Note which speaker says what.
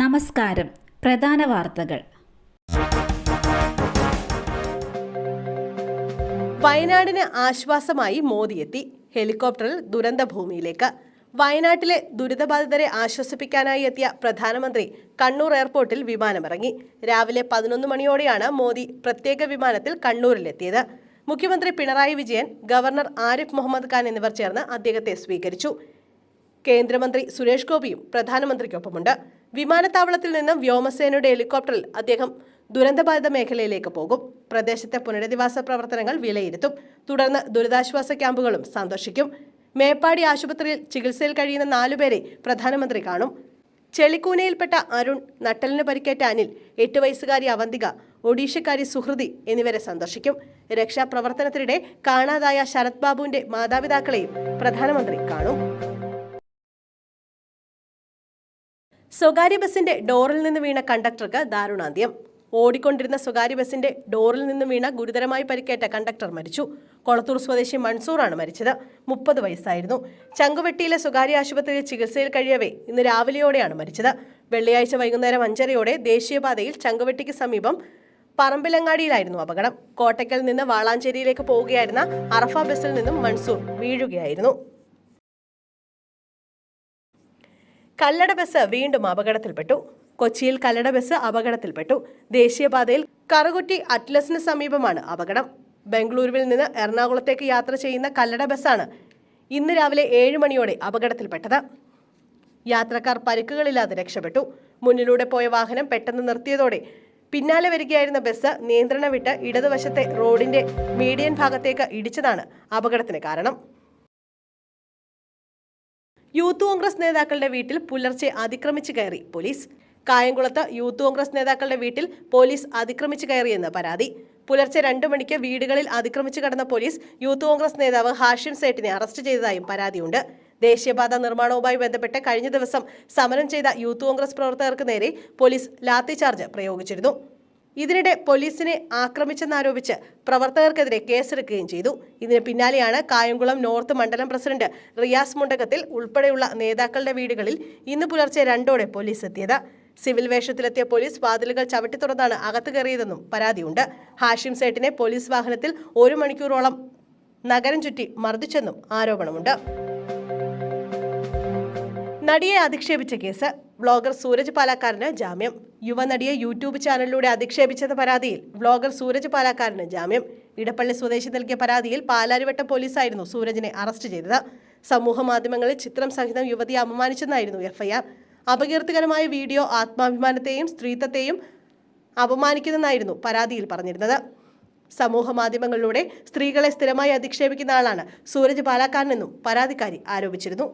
Speaker 1: നമസ്കാരം. പ്രധാന വാർത്തകൾ.
Speaker 2: വയനാടിന് ആശ്വാസമായി എത്തി ഹെലികോപ്റ്ററിൽ ദുരന്തഭൂമിയിലേക്ക്. വയനാട്ടിലെ ദുരിതബാധിതരെ ആശ്വസിപ്പിക്കാനായി എത്തിയ പ്രധാനമന്ത്രി കണ്ണൂർ എയർപോർട്ടിൽ വിമാനമിറങ്ങി. രാവിലെ പതിനൊന്ന് മണിയോടെയാണ് മോദി പ്രത്യേക വിമാനത്തിൽ കണ്ണൂരിലെത്തിയത്. മുഖ്യമന്ത്രി പിണറായി വിജയൻ ഗവർണർ ആരിഫ് മുഹമ്മദ് ഖാൻ എന്നിവർ ചേർന്ന് അദ്ദേഹത്തെ സ്വീകരിച്ചു. കേന്ദ്രമന്ത്രി സുരേഷ് ഗോപിയും പ്രധാനമന്ത്രിക്കൊപ്പമുണ്ട്. വിമാനത്താവളത്തിൽ നിന്നും വ്യോമസേനയുടെ ഹെലികോപ്റ്ററിൽ അദ്ദേഹം ദുരന്തബാധിത മേഖലയിലേക്ക് പോകും. പ്രദേശത്തെ പുനരധിവാസ പ്രവർത്തനങ്ങൾ വിലയിരുത്തും. തുടർന്ന് ദുരിതാശ്വാസ ക്യാമ്പുകളും സന്ദർശിക്കും. മേപ്പാടി ആശുപത്രിയിൽ ചികിത്സയിൽ കഴിയുന്ന നാലുപേരെ പ്രധാനമന്ത്രി കാണും. ചെളിക്കൂനയിൽപ്പെട്ട അരുൺ നട്ടലിന് പരിക്കേറ്റ അനിൽ എട്ട് വയസ്സുകാരി അവന്തിക ഒഡീഷക്കാരി സുഹൃതി എന്നിവരെ സന്ദർശിക്കും. രക്ഷാപ്രവർത്തനത്തിനിടെ കാണാതായ ശരത് ബാബുവിന്റെ മാതാപിതാക്കളെയും പ്രധാനമന്ത്രി കാണും. സ്വകാര്യ ബസിന്റെ ഡോറിൽ നിന്ന് വീണ കണ്ടക്ടർക്ക് ദാരുണാന്ത്യം. ഓടിക്കൊണ്ടിരുന്ന സ്വകാര്യ ബസിന്റെ ഡോറിൽ നിന്ന് വീണ ഗുരുതരമായി പരിക്കേറ്റ കണ്ടക്ടർ മരിച്ചു. കൊളത്തൂർ സ്വദേശി മൺസൂറാണ് മരിച്ചത്. മുപ്പത് വയസ്സായിരുന്നു. ചങ്കുവെട്ടിയിലെ സ്വകാര്യ ആശുപത്രിയിൽ ചികിത്സയിൽ കഴിയവേ ഇന്ന് രാവിലെയോടെയാണ് മരിച്ചത്. വെള്ളിയാഴ്ച വൈകുന്നേരം അഞ്ചരയോടെ ദേശീയപാതയിൽ ചങ്കുവെട്ടിക്ക് സമീപം പറമ്പിലങ്ങാടിയിലായിരുന്നു അപകടം. കോട്ടയ്ക്കൽ നിന്ന് വാളാഞ്ചേരിയിലേക്ക് പോവുകയായിരുന്ന അറഫ ബസ്സിൽ നിന്നും മൺസൂർ വീഴുകയായിരുന്നു. കല്ലട ബസ് വീണ്ടും അപകടത്തിൽപ്പെട്ടു. കൊച്ചിയിൽ കല്ലട ബസ് അപകടത്തിൽപ്പെട്ടു. ദേശീയപാതയിൽ കറുകുറ്റി അറ്റ്ലസിന് സമീപമാണ് അപകടം. ബംഗളൂരുവിൽ നിന്ന് എറണാകുളത്തേക്ക് യാത്ര ചെയ്യുന്ന കല്ലട ബസ്സാണ് ഇന്ന് രാവിലെ ഏഴ് മണിയോടെ അപകടത്തിൽപ്പെട്ടത്. യാത്രക്കാർ പരിക്കുകളില്ലാതെ രക്ഷപ്പെട്ടു. മുന്നിലൂടെ പോയ വാഹനം പെട്ടെന്ന് നിർത്തിയതോടെ പിന്നാലെ വരികയായിരുന്ന ബസ് നിയന്ത്രണം വിട്ട് ഇടതുവശത്തെ റോഡിന്റെ മീഡിയൻ ഭാഗത്തേക്ക് ഇടിച്ചതാണ് അപകടത്തിന് കാരണം. യൂത്ത് കോൺഗ്രസ് നേതാക്കളുടെ വീട്ടിൽ പുലർച്ചെ അതിക്രമിച്ചു കയറി പോലീസ്. കായംകുളത്ത് യൂത്ത് കോൺഗ്രസ് നേതാക്കളുടെ വീട്ടിൽ പോലീസ് അതിക്രമിച്ചു കയറിയെന്ന് പരാതി. പുലർച്ചെ രണ്ടു മണിക്ക് വീടുകളിൽ അതിക്രമിച്ചു കടന്ന പോലീസ് യൂത്ത് കോൺഗ്രസ് നേതാവ് ഹാഷിം സേട്ടിനെ അറസ്റ്റ് ചെയ്തതായും പരാതിയുണ്ട്. ദേശീയപാത നിർമ്മാണവുമായി ബന്ധപ്പെട്ട് കഴിഞ്ഞ ദിവസം സമരം ചെയ്ത യൂത്ത് കോൺഗ്രസ് പ്രവർത്തകർക്ക് നേരെ പോലീസ് ലാത്തിചാർജ് പ്രയോഗിച്ചിരുന്നു. ഇതിനിടെ പോലീസിനെ ആക്രമിച്ചെന്നാരോപിച്ച് പ്രവർത്തകർക്കെതിരെ കേസെടുക്കുകയും ചെയ്തു. ഇതിന് പിന്നാലെയാണ് കായംകുളം നോർത്ത് മണ്ഡലം പ്രസിഡന്റ് റിയാസ് മുണ്ടകത്തിൽ ഉൾപ്പെടെയുള്ള നേതാക്കളുടെ വീടുകളിൽ ഇന്ന് പുലർച്ചെ രണ്ടോടെ പോലീസ് എത്തിയത്. സിവിൽ വേഷത്തിലെത്തിയ പോലീസ് വാതിലുകൾ ചവിട്ടി തുറന്നാണ് അകത്ത് കയറിയതെന്നും പരാതിയുണ്ട്. ഹാഷിം സേട്ടിനെ പോലീസ് വാഹനത്തിൽ ഒരു മണിക്കൂറോളം നഗരം ചുറ്റി മർദ്ദിച്ചെന്നും ആരോപണമുണ്ട്. നടിയെ അധിക്ഷേപിച്ച കേസ്. വ്ളോഗർ സൂരജ് പാലക്കാരന് ജാമ്യം. യുവനടിയെ യൂട്യൂബ് ചാനലിലൂടെ അധിക്ഷേപിച്ചെന്ന പരാതിയിൽ വ്ളോഗർ സൂരജ് പാലാക്കാരന് ജാമ്യം. ഇടപ്പള്ളി സ്വദേശി നൽകിയ പരാതിയിൽ പാലാരിവട്ടം പോലീസായിരുന്നു സൂരജിനെ അറസ്റ്റ് ചെയ്തത്. സമൂഹ മാധ്യമങ്ങളിൽ ചിത്രം സഹിതം യുവതിയെ അപമാനിച്ചെന്നായിരുന്നു എഫ്ഐആർ. അപകീർത്തികരമായ വീഡിയോ ആത്മാഭിമാനത്തെയും സ്ത്രീത്വത്തെയും അപമാനിക്കുന്നെന്നായിരുന്നു പരാതിയിൽ പറഞ്ഞിരുന്നത്. സമൂഹ മാധ്യമങ്ങളിലൂടെ സ്ത്രീകളെ സ്ഥിരമായി അധിക്ഷേപിക്കുന്ന ആളാണ് സൂരജ് പാലാക്കാരനെന്നും പരാതിക്കാരി ആരോപിച്ചിരുന്നു.